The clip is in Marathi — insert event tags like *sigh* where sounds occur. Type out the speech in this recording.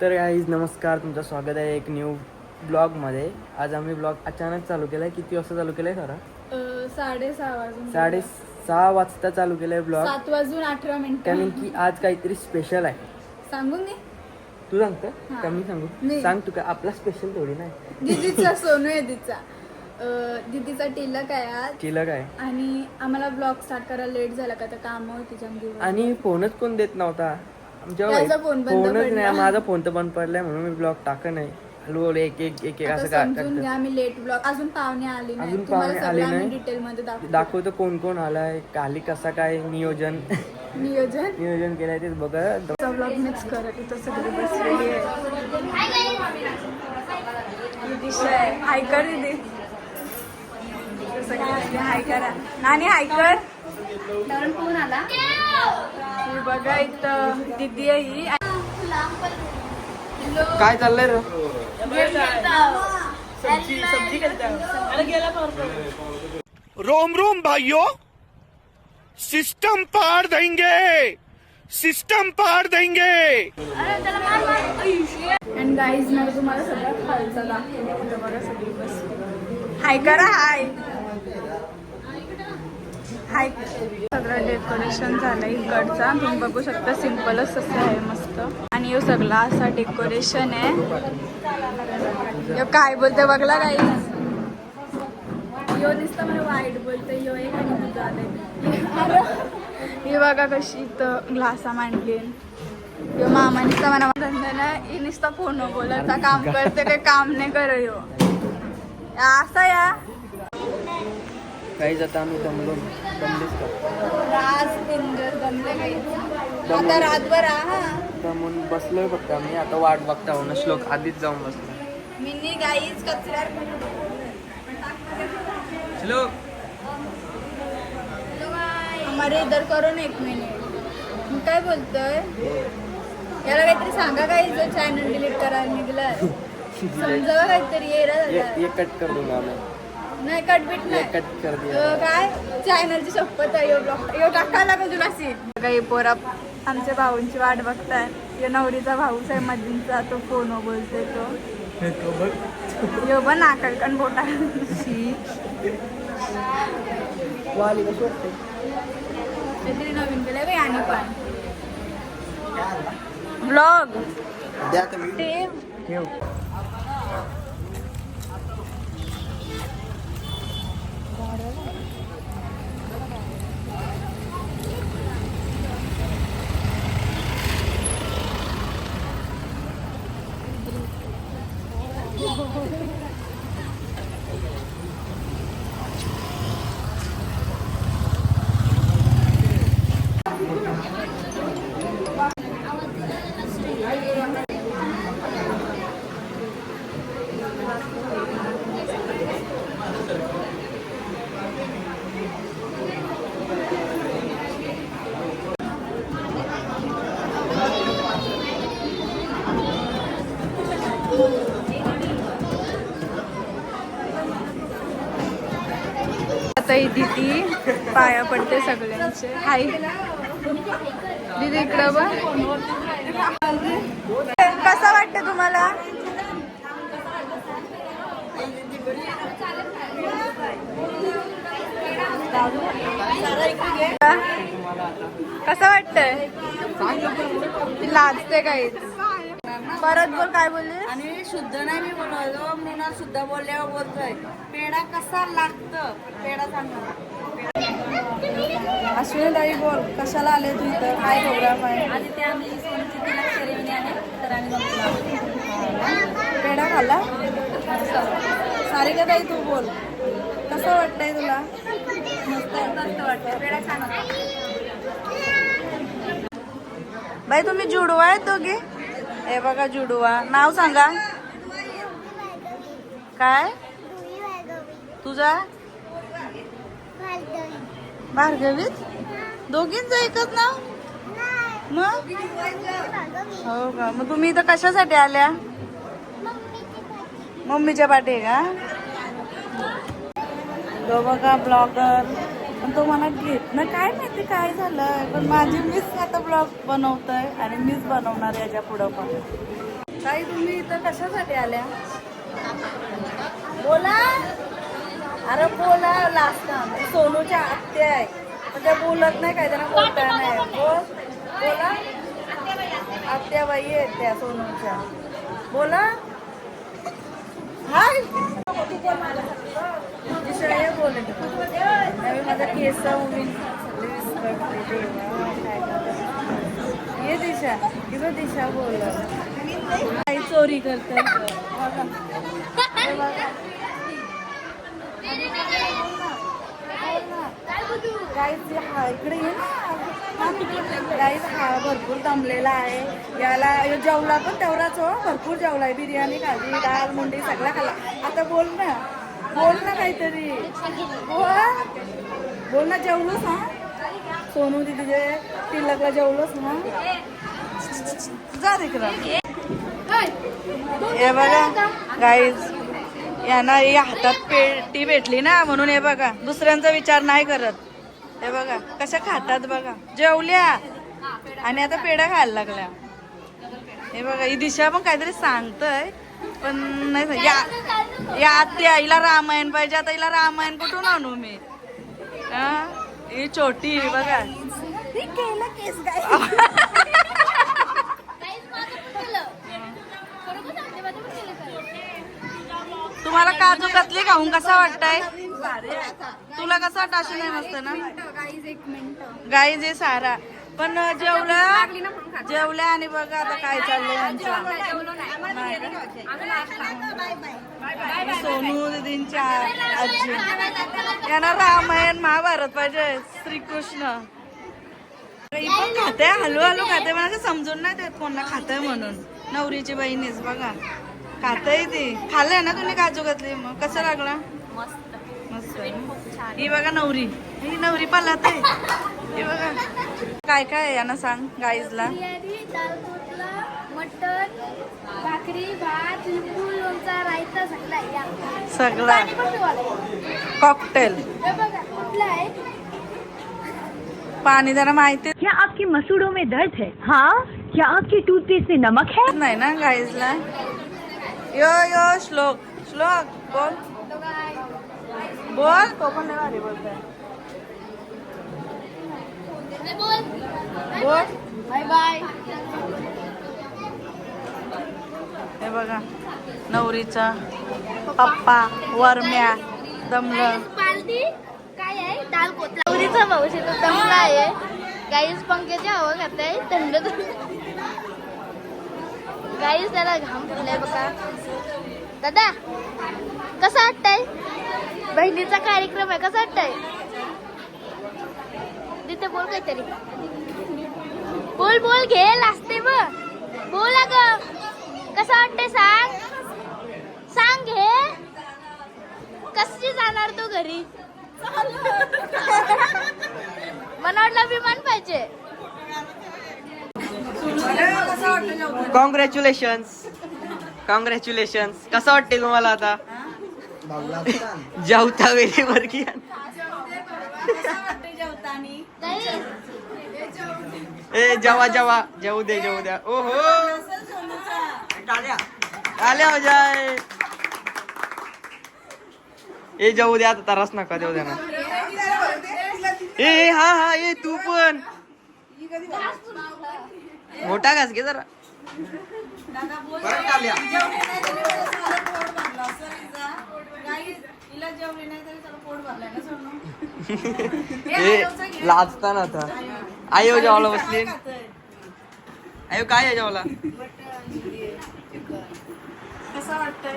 तर गाईज नमस्कार तुमचं स्वागत आहे एक न्यू ब्लॉगमध्ये आज आम्ही ब्लॉग अचानक चालू केला आहे किती वाजता चालू केला आहे खरा? अ, साडेसहा वाजून साडे सहा वाजता चालू केला आहे ब्लॉग सात वाजून अठरा मिनिटं. कारण की आज काहीतरी स्पेशल आहे. सांगू मी? तू सांगतो. का मी सांगू? मी. सांग तू का आपला स्पेशल थोडी नाही. दिदीचा सोनू आहे दिदीचा. अ, दिदीचा टिलक आहे आज. केलं काय आणि आम्हाला ब्लॉग स्टार्ट करायला लेट झाला का? तर काम होती आणि फोनच कोण देत नव्हता. आमच्या त्याचा बंद फोनच पडला. नाही माझा फोन तर बंद पडलाय म्हणून मी ब्लॉग टाक नाही. हळूहळू एक एक एक एक असं का समजून टाकतं. घ्या मी लेट ब्लॉग अजून पाहुणे आले नाही अजून तुम्हाला पाहुणे आले सगळं आम्ही नाही. डिटेल मध्ये दाखवू दाखवतो कोण कोण आलाय खाली कसा काय नियोजन. नियोजन? नियोजन केलंय ते बघा ब्लॉग मिक्स करत इथं सगळी बसलेली आहे दिशा आहे. हाय कर दीदी. सगळी हाय करा नानी हाय कर फोन आला? बघा इथं दिदी आहे ही. काय चाललंय रे? रोम रोम भाइयों सिस्टम पार देंगे. सिस्टम पार देंगे. अँड गाईज मला तुम्हाला सगळं खालचा दाखवलं इथं बघा सगळी बस हाय करा हाय हाय सगळं डेकोरेशन झालं इकडचा. तुम्ही बघू शकता सिम्पलच असं आहे मस्त. आणि यो सगळा असा डेकोरेशन आहे. यो काय बोलते बघला काही यो नुसतं मला वाईट बोलते यो एक ही बघा कशी इथं ग्लासा मांडली. यो मामा नुसता मला धंदा ही नुसता फोन बोलायचा काम करते काही काम नाही कर यो. असा या. काही जाता आम्ही दमलो राज पिंजर जमले काही आता रातभर हा. दमून बसलोय फक्त आम्ही. आता वाट बघता हो श्लोक आधीच जाऊन बसलो. मिनी गाईज कचऱ्यावर श्लोक. हमारे इधर करो ना एक मिनिट. मग काय बोलतोय? याला काहीतरी सांगा काही जर चॅनल डिलीट करायला निघलाय? *laughs* समजावा काहीतरी ये. ये कट कर दूंगा मैं नाही कटबीट नाही. कट कर अ, काय? चॅनलची शपथ आहे यो ब्लॉग यो टाकायला लागेल तुला सीट काही पोरा आमच्या भाऊंची वाट बघताय. यो नवरीचा भाऊच आहे मधींचा तो फोन बोलतोय तो. यो पण नाकडकन बोटा वाली कशी वाटते काहीतरी नवीन केलंय बाई आणि पण. ब्लॉग द्या तुम्ही ते ठेव. ही दिदी पाया पडते सगळ्यांचे. हाय दिदी इकडं बघ. कसं वाटतं तुम्हाला? कसं वाटतंय? ती लाजते काहीच परत बोल काय बोलले आणि शुद्ध नाही मी बोललो मी ना शुद्ध बोलल्यावर बोलतोय. पेढा कसा लागतं? पेढा सांगा अश्विनी ताई बोल कशाला आले तू इथं? काय प्रोग्राम आहे? आणि ते आम्ही सेरेमनी आहे तर आम्ही पेढा खाल्ला? सारिका ताई तू बोल? कसं वाटतंय तुला? मस्त मस्त वाटतं पेढा होता. बाई तुम्ही जुडवा आहेत दोघे? हे बघा जुडवा. नाव सांगा. काय? तुझा? भार्गवीत? दोघींचं एकच नाव? मग? हो का? मग तुम्ही इथं कशासाठी आल्या? मम्मीच्या पाठी का? बघा ब्लॉगर. पण तो मला घेत ना. काय माहिती काय झालं पण माझी मीच आता ब्लॉग बनवतोय आणि मीच बनवणार याच्या पुढं पण. काही तुम्ही इथं कशासाठी आल्या? बोला. अरे बोला लास्ट सोनूच्या आत्या आहे. पण त्या बोलत नाही काय त्यांना बोलता नाही बोल. बोला. आत्याबाई आहेत त्या सोनूच्या. बोला. हाय. दिशा हे बोलत त्यावेळी माझा केस उडून ये दिशा किंवा दिशा बोल काही चोरी करते *laughs* गाईज हा इकडे ये ना. गाईज हा भरपूर दमलेला आहे. याला जेवला पण तेवढाच हो. भरपूर जेवलाय. बिर्याणी खाल्ली डाळ मुंडी सगळा खाल्ला. आता बोल ना. बोल ना काहीतरी. बोल. बोल ना जेवलोस हा? सोनू दिदीचे तिलकला जेवलोस ना जा तिकडं. हे बघा गाईज यांना ही हातात पेटी भेटली ना म्हणून हे बघा दुसऱ्यांचा विचार नाही करत. हे बघा कशा खातात बघा. जेवल्या. आणि आता पेढा खायला लागल्या. हे बघा ही दिशा पण काहीतरी सांगतय पण नाही या या आत्या हिला रामायण पाहिजे. आता हिला रामायण कुठून आणू मी? हा? ही छोटी बघा. तुम्हाला *laughs* *laughs* काजू कतली खाऊन कसा वाटतय? तुला कसा वाटतं? अशी नाही ना? गाई जे सारा. पण जेवल्या जेवल्या आणि बघा आता काय चाललंय यांचं सोनू दिदींच्या आजी. यांना रामायण महाभारत पाहिजे श्रीकृष्ण. पण खाते हलू हलू खाते मला समजून नाही देत कोणाला खाते म्हणून. नवरीची बहिणीच बघा. खाते ती. खाल्लंय ना तुम्ही काजू घातली? मग कसं लागला? मस्त. ही बघा नवरी. ही नवरी पालात आहे. ही बघा. काय काय आहे यांना सांग गाईजला? मटन भाकरी भात लिंबू लोणचा रायता सगळा या. सगळा. कॉकटेल. हे बघा कुठला आहे? पाणी जरा माहिती. क्या आपके मसूड़ों में दर्द है? हाँ? क्या आपके टूथपेस्ट में नमक है? नाही ना गाईजला. यो यो श्लोक श्लोक बोल। बोल। तो पण नाही भारी बोलतोय बोल। बोल बाय बाय हे बघा नवरीचा पप्पा वरम्या दमलं. पालटी काय आहे दाल कोतला नवरीचा पाऊस येतो दमला आहे. गाईस पंख्याची हवा खात आहे थंड गाईस त्याला घाम फुटलाय बघा. दादा कसं वाटतंय? बहिणीचा कार्यक्रम आहे कसं वाटतंय? तिथे बोल काहीतरी. बोल बोल घे लाजते बघ. बोल अगं. कसं वाटतंय सांग? सांग घे. कशी जाणार तू घरी? मला वाटलं विमान पाहिजे. कॉंग्रॅच्युलेशन्स कॉंग्रॅच्युलेशन्स कसं वाटते तुम्हाला आता? जेवता वेळी वर्गी. ए जेवा जेवा. जाऊ दे जाऊ द्या ओहो. आल्या मजाय ए जाऊ द्या आता तरस नका देऊ द्या ना ए, हा हा ए तू पण. मोठा घास घे जरा. *laughs* लाजताना आता. आयो जेवायला बसली. आयो काय आहे जेवायला? कसं वाटतंय?